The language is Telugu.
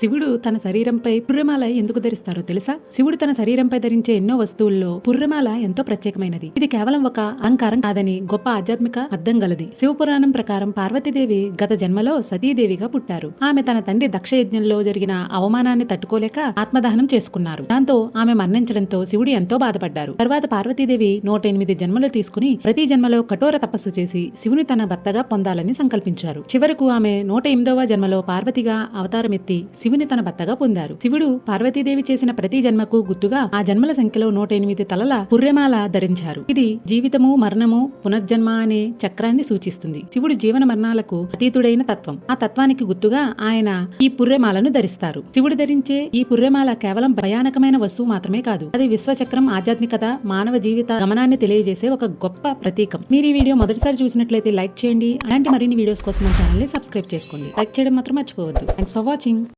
శివుడు తన శరీరంపై పుర్రమాల ఎందుకు ధరిస్తారో తెలుసా? శివుడు తన శరీరంపై ధరించే ఎన్నో వస్తువుల్లో పుర్రమాల ఎంతో ప్రత్యేకమైనది. ఇది కేవలం ఒక అలంకారం కాదని గొప్ప ఆధ్యాత్మిక అర్థం గలది. శివపురాణం ప్రకారం పార్వతీదేవి గత జన్మలో సతీదేవిగా పుట్టారు. ఆమె తన తండ్రి దక్ష యజ్ఞంలో జరిగిన అవమానాన్ని తట్టుకోలేక ఆత్మదహనం చేసుకున్నారు. దాంతో ఆమె మరణించడంతో శివుడు ఎంతో బాధపడ్డారు. తర్వాత పార్వతీదేవి నూట ఎనిమిది జన్మలు తీసుకుని ప్రతి జన్మలో కఠోర తపస్సు చేసి శివుని తన భర్తగా పొందాలని సంకల్పించారు. చివరకు ఆమె నూట ఎనిమిదవ జన్మలో పార్వతిగా అవతారమెత్తి శివుని తన భర్తగా పొందారు. శివుడు పార్వతీదేవి చేసిన ప్రతి జన్మకు గుర్తుగా ఆ జన్మల సంఖ్యలో నూట ఎనిమిది తలల పుర్రెమాల ధరించారు. ఇది జీవితము మరణము పునర్జన్మ అనే చక్రాన్ని సూచిస్తుంది. శివుడు జీవన మరణాలకు అతీతుడైన తత్వం. ఆ తత్వానికి గుర్తుగా ఆయన ఈ పుర్రెమాలను ధరిస్తారు. శివుడు ధరించే ఈ పుర్రెమాల కేవలం భయానకమైన వస్తువు మాత్రమే కాదు అది విశ్వచక్రం ఆధ్యాత్మికత మానవ జీవిత గమనాన్ని తెలియజేసే ఒక గొప్ప ప్రతీకం. మీరు ఈ వీడియో మొదటిసారి చూసినట్లయితే లైక్ చేయండి. అలాంటి మరిన్ని వీడియోస్ కోసం మన ఛానల్ని సబ్స్క్రైబ్ చేసుకోండి. లైక్ చేయడం మాత్రం మర్చిపోవద్దు. Thanks for watching